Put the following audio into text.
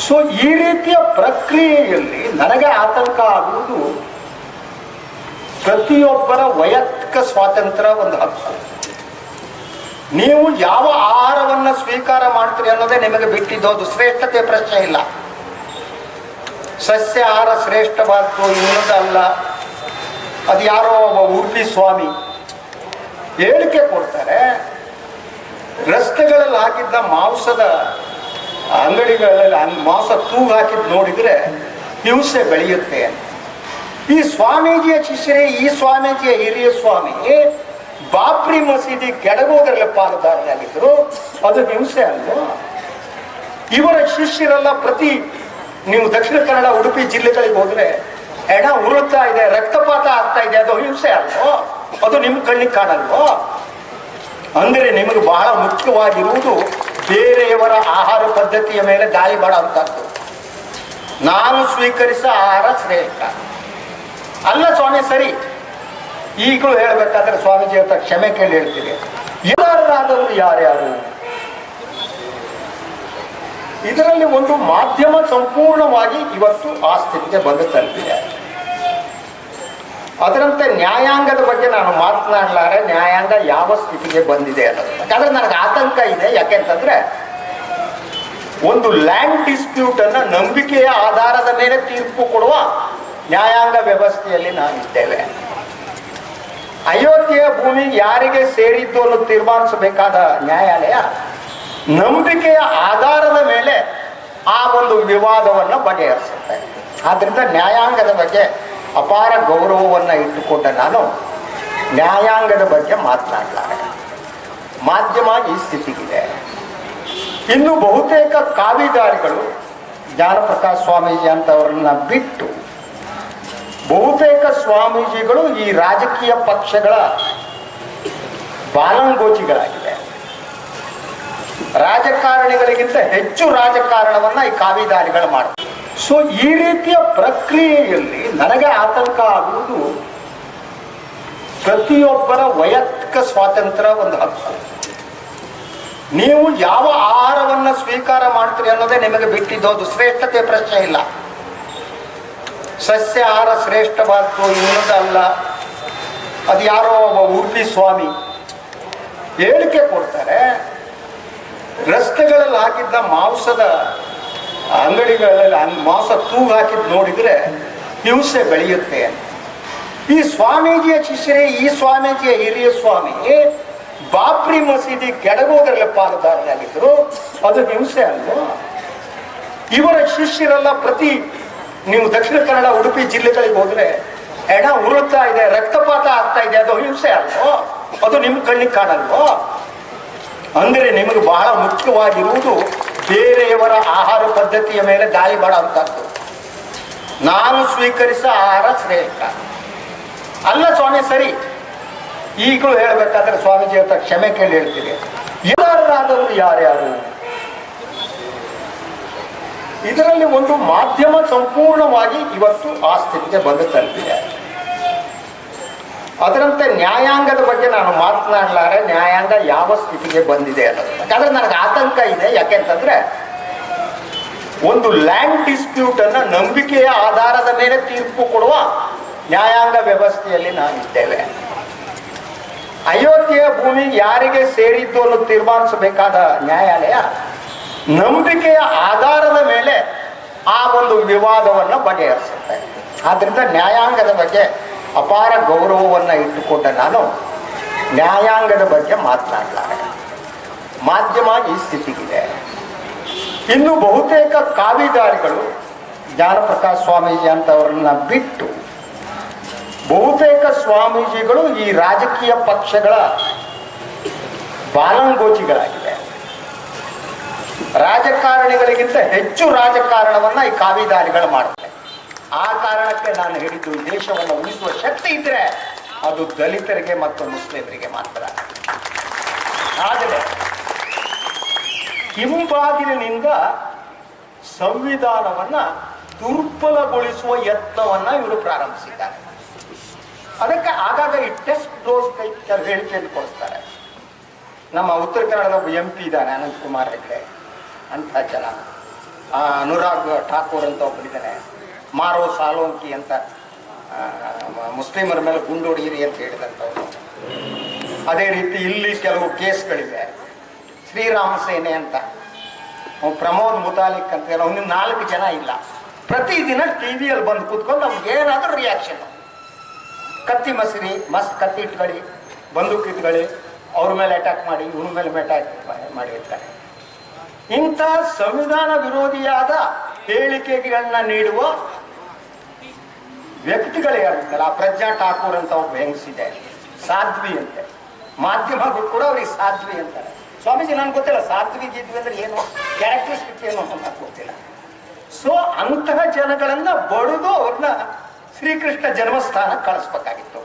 So, ಈ ರೀತಿಯ ಪ್ರಕ್ರಿಯೆಯಲ್ಲಿ ನನಗೆ ಆತಂಕ ಆಗುವುದು ಪ್ರತಿಯೊಬ್ಬರ ವೈಯಕ್ತಿಕ ಸ್ವಾತಂತ್ರ್ಯ ಒಂದು ಹಕ್ಕು. ನೀವು ಯಾವ ಆಹಾರವನ್ನ ಸ್ವೀಕಾರ ಮಾಡ್ತೀರಿ ಅನ್ನೋದೇ ನಿಮಗೆ ಬಿಟ್ಟಿದ್ದು ಶ್ರೇಷ್ಠತೆ ಪ್ರಶ್ನೆ ಇಲ್ಲ. ಸಸ್ಯ ಆಹಾರ ಶ್ರೇಷ್ಠವಾದ್ದು ಇನ್ನೊಂದಲ್ಲ. ಅದು ಯಾರೋ ಒಬ್ಬ ಉಡುಪಿ ಸ್ವಾಮಿ ಹೇಳಿಕೆ ಕೊಡ್ತಾರೆ, ರಸ್ತೆಗಳಲ್ಲಿ ಹಾಕಿದ್ದ ಮಾಂಸದ ಅಂಗಡಿಗಳಲ್ಲಿ ಮಾಸ ತೂಗು ಹಾಕಿದ್ ನೋಡಿದ್ರೆ ಹಿಂಸೆ ಬೆಳೆಯುತ್ತೆ ಈ ಸ್ವಾಮೀಜಿಯ ಶಿಷ್ಯರೇ, ಈ ಸ್ವಾಮೀಜಿಯ ಹಿರಿಯ ಸ್ವಾಮಿ ಬಾಬ್ರಿ ಮಸೀದಿ ಕೆಡಗೋದ್ರಲ್ಲಿ ಪಾಲುದಾರರಾಗಿದ್ದರು ಅದು ಹಿಂಸೆ ಅಲ್ವೋ? ಇವರ ಶಿಷ್ಯರೆಲ್ಲ ಪ್ರತಿ ನೀವು ದಕ್ಷಿಣ ಕನ್ನಡ, ಉಡುಪಿ ಜಿಲ್ಲೆಗಳಿಗೆ ಹೋದ್ರೆ ಎಡ ಉರುತ್ತಾ ಇದೆ, ರಕ್ತಪಾತ ಆಗ್ತಾ ಇದೆ, ಅದು ಹಿಂಸೆ ಅಲ್ವೋ? ಅದು ನಿಮ್ಮ ಕಣ್ಣಿಗೆ ಕಾಣಲ್ವೋ? ಅಂದರೆ ನಿಮಗೆ ಬಹಳ ಮುಖ್ಯವಾಗಿರುವುದು ಬೇರೆಯವರ ಆಹಾರ ಪದ್ಧತಿಯ ಮೇಲೆ ದಾಳಿ ಮಾಡುವಂಥದ್ದು. ನಾನು ಸ್ವೀಕರಿಸ ಆಹಾರ ಶ್ರೇಷ್ಠ. ಅಲ್ಲ ಸ್ವಾಮಿ, ಸರಿ. ಈಗಲೂ ಹೇಳ್ಬೇಕಾದ್ರೆ ಸ್ವಾಮೀಜಿ ಅಂತ ಕ್ಷಮೆ ಕೇಳಿ ಹೇಳ್ತೀನಿ. ಯಾರಾದವರು ಯಾರ್ಯಾರು? ಇದರಲ್ಲಿ ಒಂದು ಮಾಧ್ಯಮ ಸಂಪೂರ್ಣವಾಗಿ ಇವತ್ತು ಆ ಸ್ಥಿತಿಗೆ ಬಂದು ತಲುಪಿದೆ. ಅದರಂತೆ ನ್ಯಾಯಾಂಗದ ಬಗ್ಗೆ ನಾನು ಮಾತನಾಡಲಾರೆ, ನ್ಯಾಯಾಂಗ ಯಾವ ಸ್ಥಿತಿಗೆ ಬಂದಿದೆ ಅನ್ನೋದು ಯಾಕಂದ್ರೆ ನನಗೆ ಆತಂಕ ಇದೆ, ಯಾಕೆಂತಂದ್ರೆ ಒಂದು ಲ್ಯಾಂಡ್ ಡಿಸ್ಪ್ಯೂಟ್ ಅನ್ನ ನಂಬಿಕೆಯ ಆಧಾರದ ಮೇಲೆ ತೀರ್ಪು ಕೊಡುವ ನ್ಯಾಯಾಂಗ ವ್ಯವಸ್ಥೆಯಲ್ಲಿ ನಾವಿದ್ದೇವೆ ಅಯೋಧ್ಯೆಯ ಭೂಮಿ ಯಾರಿಗೆ ಸೇರಿದ್ದು ಅನ್ನು ತೀರ್ಮಾನಿಸಬೇಕಾದ ನ್ಯಾಯಾಲಯ ನಂಬಿಕೆಯ ಆಧಾರದ ಮೇಲೆ ಆ ಒಂದು ವಿವಾದವನ್ನು ಬಗೆಹರಿಸುತ್ತೆ. ಆದ್ರಿಂದ ನ್ಯಾಯಾಂಗದ ಬಗ್ಗೆ ಅಪಾರ ಗೌರವವನ್ನು ಇಟ್ಟುಕೊಂಡ ನಾನು ನ್ಯಾಯಾಂಗದ ಬಗ್ಗೆ ಮಾತನಾಡಲಾರೆ. ಮಾಧ್ಯಮ ಈ ಸ್ಥಿತಿಗಿದೆ. ಇನ್ನು ಬಹುತೇಕ ಕಾವಿದಾರಿಗಳು ಜ್ಞಾನಪ್ರಕಾಶ್ ಸ್ವಾಮೀಜಿ ಅಂತವರನ್ನ ಬಿಟ್ಟು ಬಹುತೇಕ ಸ್ವಾಮೀಜಿಗಳು ಈ ರಾಜಕೀಯ ಪಕ್ಷಗಳ ಬಾಲಂಗೋಚಿಗಳಾಗಿದೆ ರಾಜಕಾರಣಿಗಳಿಗಿಂತ ಹೆಚ್ಚು ರಾಜಕಾರಣವನ್ನ ಈ ಕಾವಿದಾರಿಗಳು ಮಾಡ್ತಾರೆ. ಸೊ ಈ ರೀತಿಯ ಪ್ರಕ್ರಿಯೆಯಲ್ಲಿ ನನಗೆ ಆತಂಕ ಆಗುವುದು ಪ್ರತಿಯೊಬ್ಬರ ವೈಯಕ್ತಿಕ ಸ್ವಾತಂತ್ರ್ಯ ಒಂದು ಹಕ್ಕು. ನೀವು ಯಾವ ಆಹಾರವನ್ನ ಸ್ವೀಕಾರ ಮಾಡ್ತೀರಿ ಅನ್ನೋದೇ ನಿಮಗೆ ಬಿಟ್ಟಿದ್ದು ಶ್ರೇಷ್ಠತೆ ಪ್ರಶ್ನೆ ಇಲ್ಲ. ಸಸ್ಯ ಆಹಾರ ಶ್ರೇಷ್ಠವಾದ್ದು ಇನ್ನೊಂದಲ್ಲ ಅದು ಯಾರೋ ಒಬ್ಬ ಉಡುಪಿ ಸ್ವಾಮಿ ಹೇಳಿಕೆ ಕೊಡ್ತಾರೆ, ರಸ್ತೆಗಳಲ್ಲಿ ಹಾಕಿದ್ದ ಮಾಂಸದ ಅಂಗಡಿಗಳಲ್ಲಿ ಮಾಸ ತೂಗು ಹಾಕಿದ್ ನೋಡಿದ್ರೆ ಹಿಂಸೆ ಬೆಳೆಯುತ್ತೆ. ಈ ಸ್ವಾಮೀಜಿಯ ಶಿಷ್ಯರೇ, ಈ ಸ್ವಾಮೀಜಿಯ ಹಿರಿಯ ಸ್ವಾಮಿ ಬಾಬ್ರಿ ಮಸೀದಿ ಕೆಡಗೋದ್ರಲ್ಲಿ ಪಾಲುದಾರರಾಗಿದ್ದರು. ಅದು ಹಿಂಸೆ ಅಲ್ವೋ? ಇವರ ಶಿಷ್ಯರೆಲ್ಲ ಪ್ರತಿ ನೀವು ದಕ್ಷಿಣ ಕನ್ನಡ, ಉಡುಪಿ ಜಿಲ್ಲೆಗಳಿಗೆ ಹೋದ್ರೆ ಎಡ ಉರುತ್ತಾ ಇದೆ, ರಕ್ತಪಾತ ಆಗ್ತಾ ಇದೆ, ಅದು ಹಿಂಸೆ ಅಲ್ವೋ? ಅದು ನಿಮ್ಮ ಕಣ್ಣಿಗೆ ಕಾಣಲ್ವೋ? ಅಂದರೆ ನಿಮಗೆ ಬಹಳ ಮುಖ್ಯವಾಗಿರುವುದು ಬೇರೆಯವರ ಆಹಾರ ಪದ್ಧತಿಯ ಮೇಲೆ ದಾಳಿ ಮಾಡುವಂಥದ್ದು. ನಾನು ಸ್ವೀಕರಿಸ ಆಹಾರ ಶ್ರೇಷ್ಠ. ಅಲ್ಲ ಸ್ವಾಮಿ, ಸರಿ. ಈಗಲೂ ಹೇಳಬೇಕಾದ್ರೆ ಸ್ವಾಮೀಜಿ ಹತ್ರ ಕ್ಷಮೆ ಕೇಳಿ ಹೇಳ್ತೀನಿ. ಯಾರಾದವರು ಯಾರ್ಯಾರು? ಇದರಲ್ಲಿ ಒಂದು ಮಾಧ್ಯಮ ಸಂಪೂರ್ಣವಾಗಿ ಇವತ್ತು ಆ ಸ್ಥಿತಿಗೆ ಬಂದು ತಲುಪಿದೆ. ಅದರಂತೆ ನ್ಯಾಯಾಂಗದ ಬಗ್ಗೆ ನಾನು ಮಾತನಾಡಲಾರೆ ನ್ಯಾಯಾಂಗ ಯಾವ ಸ್ಥಿತಿಗೆ ಬಂದಿದೆ ಅನ್ನೋದು ಯಾಕಂದ್ರೆ ನನಗೆ ಆತಂಕ ಇದೆ ಯಾಕೆಂತಂದ್ರೆ ಒಂದು ಲ್ಯಾಂಡ್ ಡಿಸ್ಪ್ಯೂಟ್ ಅನ್ನ ನಂಬಿಕೆಯ ಆಧಾರದ ಮೇಲೆ ತೀರ್ಪು ಕೊಡುವ ನ್ಯಾಯಾಂಗ ವ್ಯವಸ್ಥೆಯಲ್ಲಿ ನಾವಿದ್ದೇವೆ ಅಯೋಧ್ಯೆಯ ಭೂಮಿ ಯಾರಿಗೆ ಸೇರಿದ್ದು ಅನ್ನು ತೀರ್ಮಾನಿಸಬೇಕಾದ ನ್ಯಾಯಾಲಯ ನಂಬಿಕೆಯ ಆಧಾರದ ಮೇಲೆ ಆ ಒಂದು ವಿವಾದವನ್ನು ಬಗೆಹರಿಸುತ್ತೆ. ಆದ್ದರಿಂದ ನ್ಯಾಯಾಂಗದ ಬಗ್ಗೆ ಅಪಾರ ಗೌರವವನ್ನು ಇಟ್ಟುಕೊಂಡ ನಾನು. ನ್ಯಾಯಾಂಗದ ಬಗ್ಗೆ ಮಾತನಾಡಲಾರೆ ಮಾಧ್ಯಮ ಈ ಸ್ಥಿತಿಗಿದೆ. ಇನ್ನು ಬಹುತೇಕ ಕಾವಿದಾರಿಗಳು ಜ್ಞಾನಪ್ರಕಾಶ್ ಸ್ವಾಮೀಜಿ ಅಂತವರನ್ನ ಬಿಟ್ಟು ಬಹುತೇಕ ಸ್ವಾಮೀಜಿಗಳು ಈ ರಾಜಕೀಯ ಪಕ್ಷಗಳ ಬಾಲಂಗೋಚಿಗಳಾಗಿದೆ ರಾಜಕಾರಣಿಗಳಿಗಿಂತ ಹೆಚ್ಚು ರಾಜಕಾರಣವನ್ನ ಈ ಕಾವಿದಾರಿಗಳು ಮಾಡ್ತಾರೆ. ಆ ಕಾರಣಕ್ಕೆ ನಾನು ಹೇಳಿದ್ದು ದೇಶವನ್ನು ಉಳಿಸುವ ಶಕ್ತಿ ಇದ್ರೆ ಅದು ದಲಿತರಿಗೆ ಮತ್ತು ಮುಸ್ಲಿಮರಿಗೆ ಮಾತ್ರ. ಆದರೆ, ಹಿಂಬಾಗಿಲಿನಿಂದ ಸಂವಿಧಾನವನ್ನ ದುರ್ಬಲಗೊಳಿಸುವ ಯತ್ನವನ್ನ ಇವರು ಪ್ರಾರಂಭಿಸಿದ್ದಾರೆ. ಅದಕ್ಕೆ ಆಗಾಗ ಈ ಟೆಸ್ಟ್ ಡೋಸ್ ಕೆಲವು ಹೇಳಿಕೆಯನ್ನು ಕೊಡಿಸ್ತಾರೆ ನಮ್ಮ ಉತ್ತರ ಕನ್ನಡದ ಒಬ್ಬ ಎಂ ಪಿ ಇದ್ದಾನೆ ಅನಂತಕುಮಾರ್ ಹೆಗ್ಡೆ, ಅಂತ ಜನ. ಅನುರಾಗ್ ಠಾಕೂರ್ ಅಂತ ಒಬ್ಬರಿದ್ದಾನೆ ಮಾರೋ ಸಾಲೋಂಕಿ ಅಂತ ಮುಸ್ಲಿಮರ ಮೇಲೆ ಗುಂಡು ಅಂತ ಹೇಳಿದಂಥವ್ರು ಅದೇ ರೀತಿ ಇಲ್ಲಿ ಕೆಲವು ಕೇಸ್ಗಳಿವೆ. ಶ್ರೀರಾಮ ಸೇನೆ ಅಂತ. ಪ್ರಮೋದ್ ಮುತಾಲಿಕ್ ಅಂತ ಹೇಳಿ ಅವನಿಗೆ ನಾಲ್ಕು ಜನ ಇಲ್ಲ. ಪ್ರತಿದಿನ ಟಿ ವಿಯಲ್ಲಿ ಬಂದು ಕೂತ್ಕೊಂಡು ನಮ್ಗೆ ಏನಾದರೂ ರಿಯಾಕ್ಷನ್ ಕತ್ತಿ ಮಸಿರಿ, ಮಸ್ ಕತ್ತಿ ಇಟ್ಕೊಳ್ಳಿ, ಬಂದೂಕು ಇಟ್ಕೊಳ್ಳಿ, ಅವ್ರ ಮೇಲೆ ಅಟ್ಯಾಕ್ ಮಾಡಿ ಇವ್ರ ಮೇಲೆ ಅಟ್ಯಾಕ್ ಮಾಡಿರ್ತಾರೆ. ಇಂಥ ಸಂವಿಧಾನ ವಿರೋಧಿಯಾದ ಹೇಳಿಕೆಗಳನ್ನ ನೀಡುವ ವ್ಯಕ್ತಿಗಳು ಯಾರಿರ್ತಾರೆ ಆ ಪ್ರಜ್ಞಾ ಠಾಕೂರ್ ಅಂತ ಒಬ್ಬ ಹೆಂಗಸಿದೆ ಸಾಧ್ವಿ ಅಂತೆ. ಮಾಧ್ಯಮಗಳು ಕೂಡ ಅವ್ರಿಗೆ ಸಾಧ್ವಿ ಅಂತಾರೆ. ಸ್ವಾಮೀಜಿ, ನನ್ಗೆ ಗೊತ್ತಿಲ್ಲ, ಸಾಧ್ವಿ ಗಿದ್ವಿ ಅಂದ್ರೆ ಏನು? ಕ್ಯಾರೆಕ್ಟರಿಸ್ಟಿಕ್ ಏನು ಅಂತ ಗೊತ್ತಿಲ್ಲ. ಸೊ ಅಂತಹ ಜನಗಳನ್ನ ಬಡಿದು ಅವ್ರನ್ನ ಶ್ರೀಕೃಷ್ಣ ಜನ್ಮಸ್ಥಾನ ಕಳಿಸ್ಬೇಕಾಗಿತ್ತು.